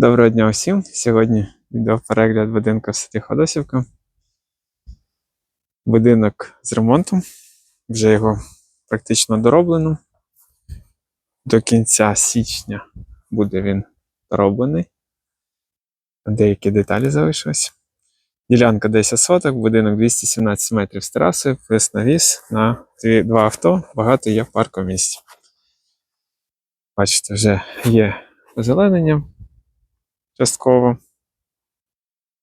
Доброго дня усім. Сьогодні відеоперегляд будинку в селі Ходосівка. Будинок з ремонтом. Вже його практично дороблено. До кінця січня буде він дороблений. Деякі деталі залишились. Ділянка 10 соток, будинок 217 метрів з терасою, плюс навіс на два авто, багато є паркомісць. Бачите, вже є озеленення частково.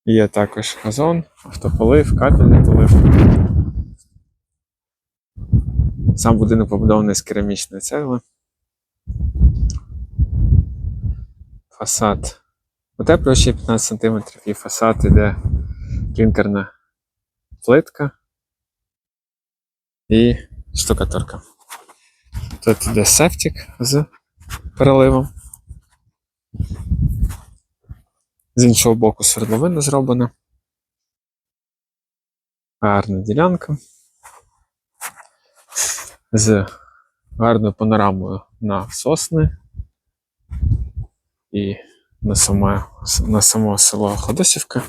Є також газон, автополив, капельний полив. Сам будинок побудований з керамічної цегли. Фасад утеплювачі 15 см і фасад іде клінкерна плитка і штукатурка. Тут іде септик з переливом. З іншого боку свердловина зроблена. Гарна ділянка. З гарною панорамою на сосни і на саме, на само село Ходосівка.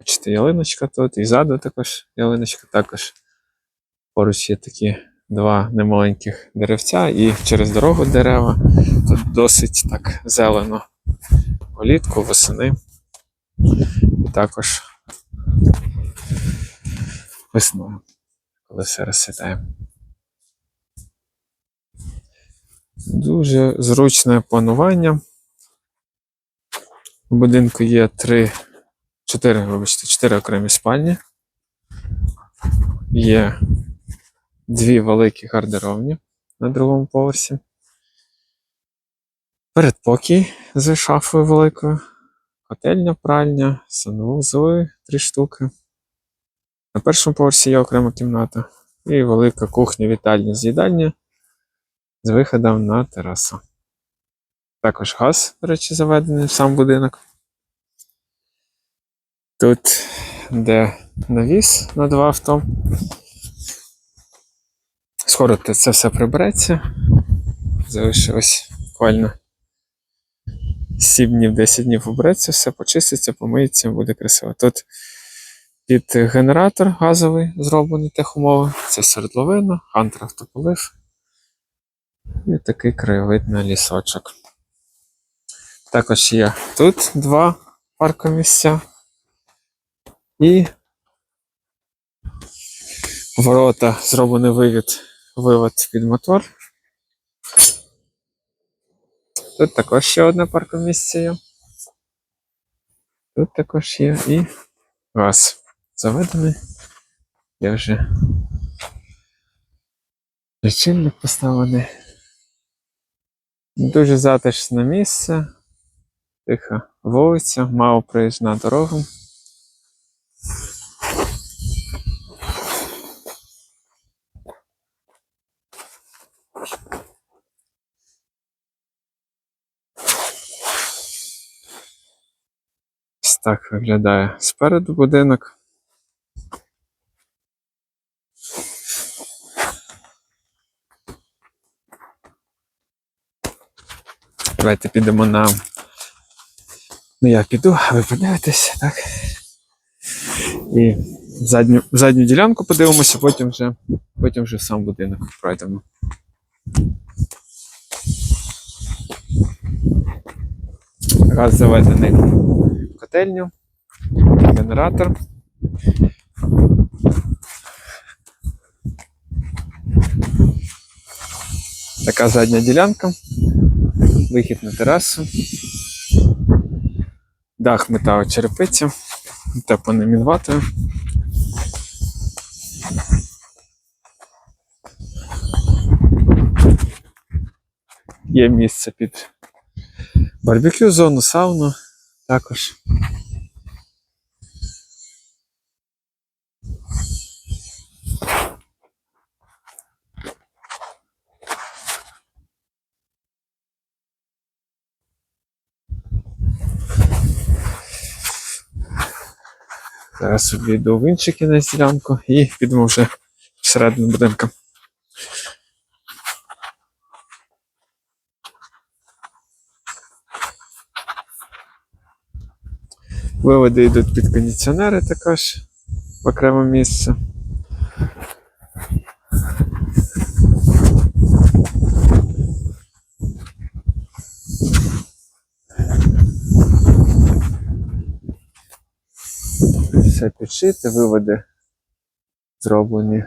Бачите, ялиночка тут, і ззаду також ялиночка, також поруч є такі два немаленьких деревця, і через дорогу дерева. Тут досить так зелено. Влітку, восени. Також весною, коли все розцвітає. Дуже зручне планування. У будинку є три, чотири, вибачте, чотири окремі спальні. Є дві великі гардеробні на другому поверсі. Передпокій з шафою великою котельня, пральня, санвузли три штуки. На першому поверсі є окрема кімната і велика кухня, вітальня з з виходом на терасу. Також газ, до речі, заведений в сам будинок. Тут де навіс на два авто. Скоро це все прибереться. Залишилось буквально 7 днів, 10 днів убереться, все почиститься, помиється, буде красиво. Тут під генератор газовий зроблений техумови. Це свердловина, хантер автополив. І такий краєвид на лісочок. Також є тут два паркомісця. І ворота зроблений вивід, вивод під мотор. Тут також ще одне паркомісце є. Тут також є і газ заведений. Я вже лічильник поставлений. Дуже затишне місце. Тиха вулиця, мало проїжджна дорога. Так виглядає спереду будинок. Давайте підемо на. Ну, я піду, а ви подивитесь, так? І задню, задню ділянку подивимося, потім вже, потім вже сам будинок пройдемо. Газ заведений котельню, генератор. Така задня ділянка, вихід на терасу, дах металу черепиця, утеплений мінватою. Є місце під барбекю, зону, сауну також. Зараз собі йду в інший кінець ділянку і підемо вже всередину будинку. Виводи йдуть під кондиціонери також в окреме місце. Все підшите, виводи зроблені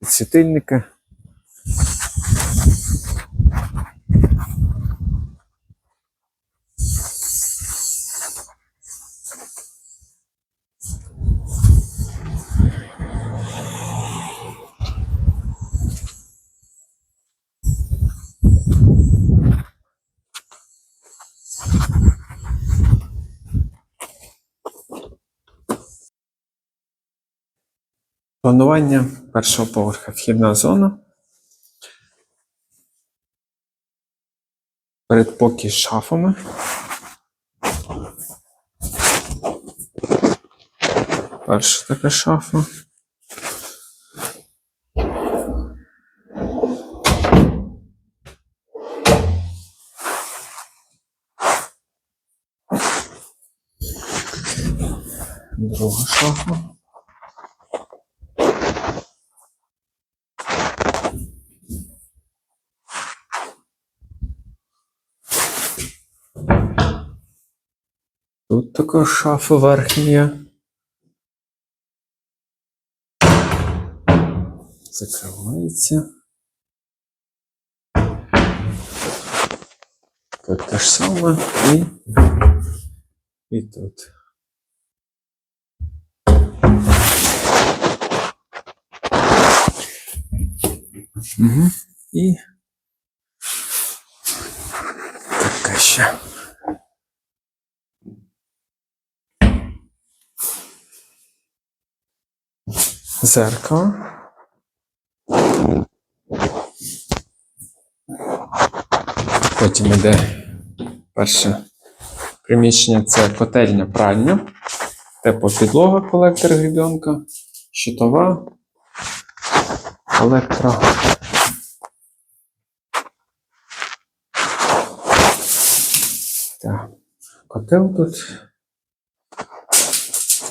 під світильники. Планування першого поверха вхідна зона. Передпокій з шафами. Перша така шафа. Друга шафа. Тут також шафа верхня. Закривається. Тут те ж саме і, і тут. Угу. І така ще. Зеркало. Потім йде перше приміщення це котельня пральня, теплопідлога, колектор грібенка, щитова, електро. Так, котел тут.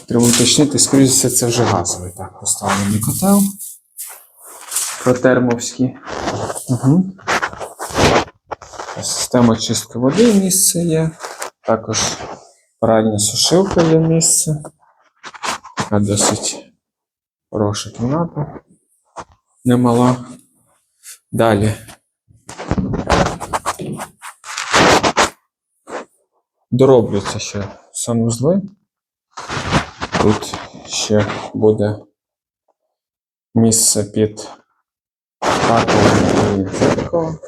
Треба уточнити, скоріше все, це вже газовий так поставлений котел. Протермовський. Угу. Система чистки води місце є. Також парадня сушилка є місце. Така досить хороша кімната. Немала. Далі. Дороблюються ще санвузли. Тут ще буде місце під раковину і зеркало.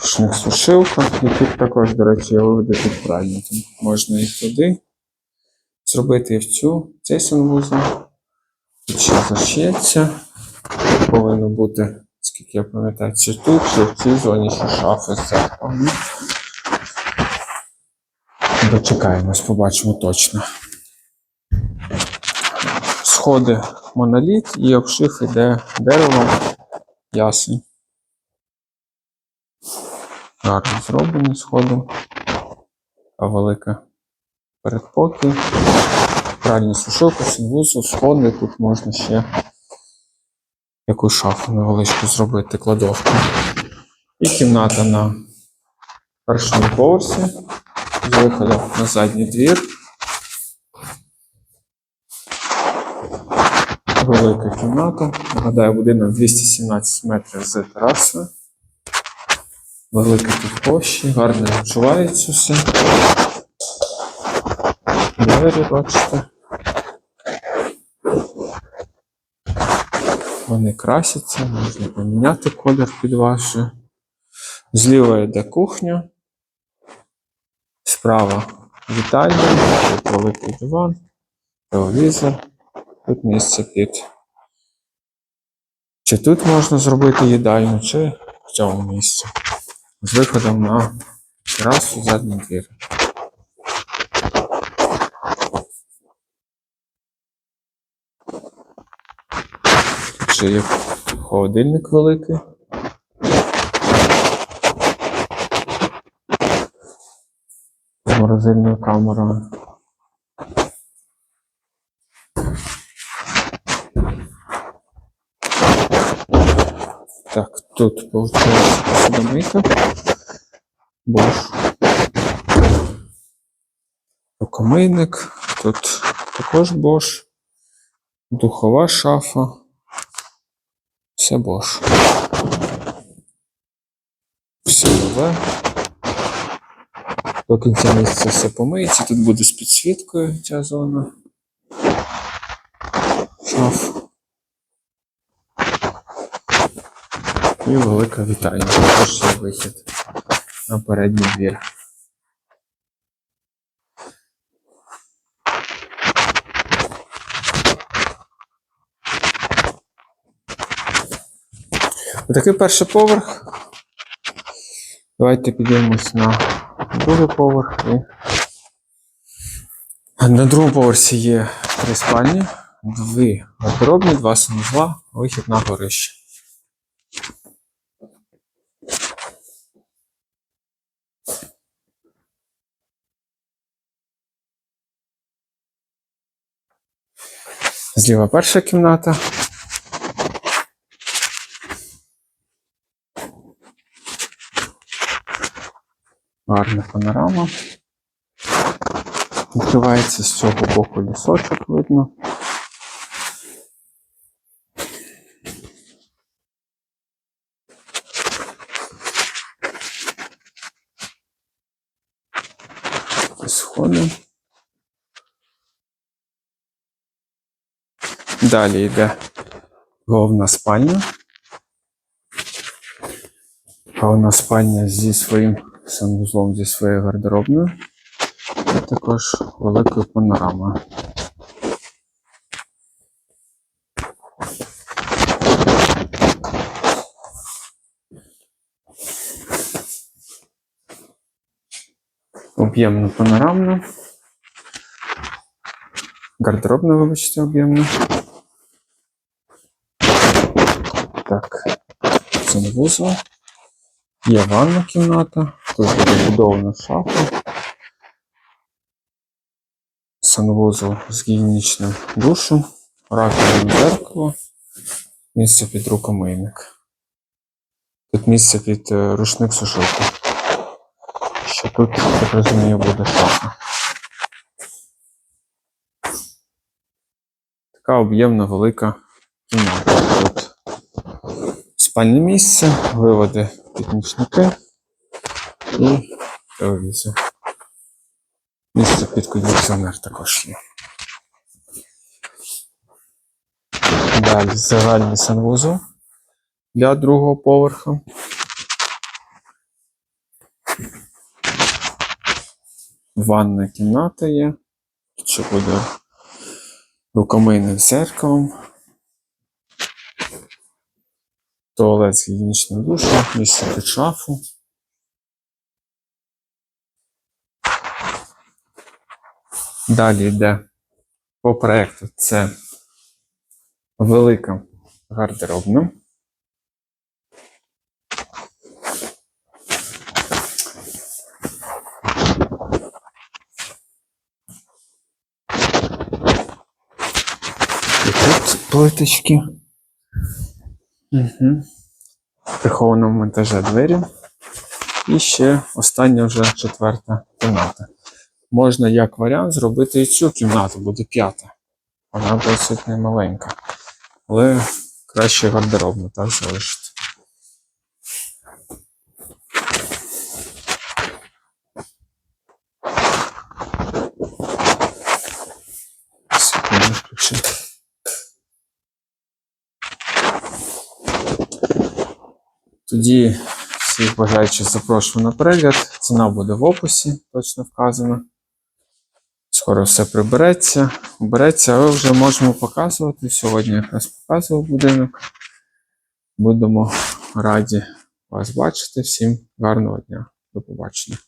Рушник сушилка. І тут також, до речі, я виведу під пральню. Тому можна і туди зробити і в цю цей санвузол. Тут ще зашиється. Повинно бути, скільки я пам'ятаю, чи тут, чи в цій зоні, ще шафи з. Дочекаємось, побачимо точно. Сходи моноліт і обшив іде дерево, ясень. Гарно зроблені сходи. А велика передпокій. Пральня сушилка, синвузол, сходи. Тут можна ще якусь шафу невеличку зробити, кладовку. І кімната на першому поверсі з виходом на задній двір. Велика кімната. Нагадаю, будинок 217 метрів з терасою. Велика тут площі, гарно відчувається все. Двері, бачите. Вони красяться, можна поміняти колір під вашу. Зліва йде кухня. Справа вітальня, тут великий диван, телевізор. Тут місце під. Чи тут можна зробити їдальню, чи в цьому місці. З виходом на терасу задній двір. Ще є холодильник великий. З морозильною Так, тут виходить посудомийка. Бош. Рукомийник. Тут також бош. Духова шафа. Все бош. Все нове. До кінця місяця все помиється. Тут буде з підсвіткою ця зона. Шаф. І велика вітальня. Також вихід на передній двір. Отакий перший поверх. Давайте підіймемось на другий поверх. І... На другому поверсі є три спальні, дві гардеробні, два санузла, вихід на горище. Зліва перша кімната. Гарна панорама. Відкривається з цього боку лісочок видно. Сходи. Далі йде головна спальня. Головна спальня зі своїм санвузлом, зі своєю гардеробною. І також великою панорамою. Об'ємно панорамно. Гардеробна, вибачте, об'ємна. Так, санвузол. Є ванна кімната. Тут буде вбудована шафа. Санвузол з гігієнічним душем, раковинне зеркало, місце під рукомийник. Тут місце під е, рушник сушилку. Ще тут, так розумію, буде шафа. Така об'ємна велика кімната. Спальне місце, виводи піднічники і телевізор. Місце під кондиціонер також є. Далі загальний санвузол для другого поверха. Ванна кімната є. Ще буде рукомийник з зеркалом. Туалет з гігієнічним душем, місце під шафу. Далі йде по проекту це велика гардеробна. Плиточки. Угу. В монтажі двері. І ще остання вже четверта кімната. Можна як варіант зробити і цю кімнату, буде п'ята. Вона досить немаленька. Але краще гардеробну так залишити. Секунду включити. Тоді всіх бажаючих запрошую на перегляд. Ціна буде в описі, точно вказана. Скоро все прибереться, береться, але вже можемо показувати. Сьогодні якраз показував будинок. Будемо раді вас бачити. Всім гарного дня. До побачення.